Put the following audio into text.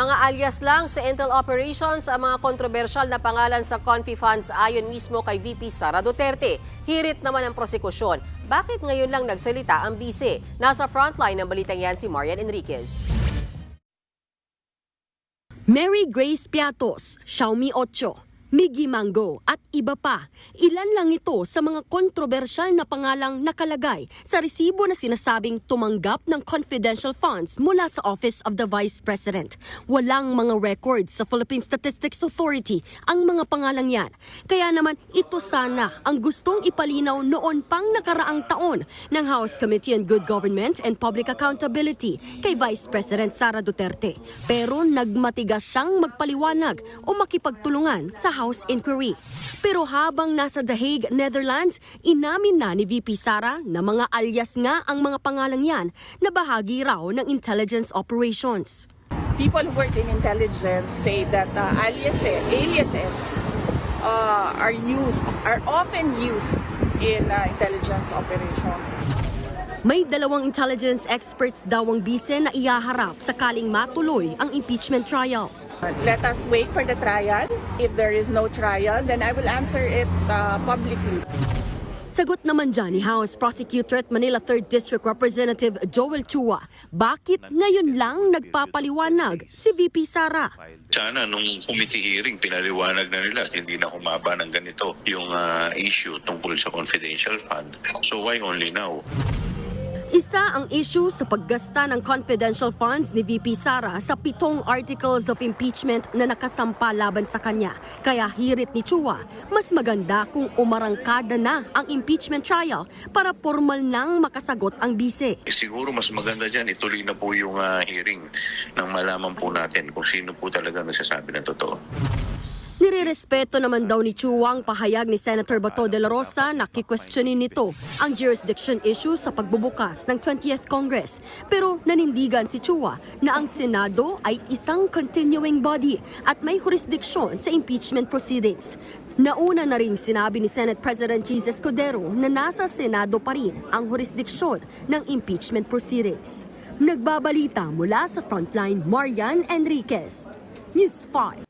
Mga alias lang sa Intel Operations ang mga kontrobersyal na pangalan sa Confi Funds ayon mismo kay VP Sara Duterte. Hirit naman ang prosekusyon. Bakit ngayon lang nagsalita ang bise? Nasa frontline ng balitang yan si Marian Enriquez. Mary Grace Piatos, Xiaomi 8, Miggy Mango at iba pa. Ilan lang ito sa mga kontrobersyal na pangalang nakalagay sa resibo na sinasabing tumanggap ng confidential funds mula sa Office of the Vice President. Walang mga records sa Philippine Statistics Authority ang mga pangalang yan. Kaya naman ito sana ang gustong ipalinaw noon pang nakaraang taon ng House Committee on Good Government and Public Accountability kay Vice President Sara Duterte. Pero nagmatigas siyang magpaliwanag o makipagtulungan sa House inquiry. Pero habang nasa The Hague, Netherlands, inamin na ni VP Sara na mga alias nga ang mga pangalang yan na bahagi raw ng intelligence operations. people who work in intelligence say that uh, aliases, aliases uh, are used, are often used in uh, intelligence operations. May dalawang intelligence experts daw ang bise na iyaharap sakaling matuloy ang impeachment trial. Uh, Let us wait for the trial. If there is no trial, then I will answer it uh, publicly. Sagot naman dyan ni House Prosecutor at Manila 3rd District Representative Joel Chua, bakit ngayon lang nagpapaliwanag si VP Sara? Sana nung committee hearing, pinaliwanag na nila at hindi na humaba ng ganito yung ah, issue tungkol sa confidential fund. So why only now? Isa ang issue sa paggasta ng confidential funds ni VP Sara sa pitong articles of impeachment na nakasampa laban sa kanya. Kaya hirit ni Chua, mas maganda kung umarangkada na ang impeachment trial para formal nang makasagot ang bise. Siguro mas maganda dyan, ituloy na po yung ah, hearing nang malaman po natin kung sino po talaga nagsasabi ng totoo. Nirerespeto naman daw ni Chua ang pahayag ni Senator Bato de la Rosa na kikwestiyonin nito ang jurisdiction issue sa pagbubukas ng 20th Congress. Pero nanindigan si Chua na ang Senado ay isang continuing body at may jurisdiksyon sa impeachment proceedings. Nauna na rin sinabi ni Senate President Jesus Escudero na nasa Senado pa rin ang jurisdiksyon ng impeachment proceedings. Nagbabalita mula sa Frontline, Marian Enriquez. News 5.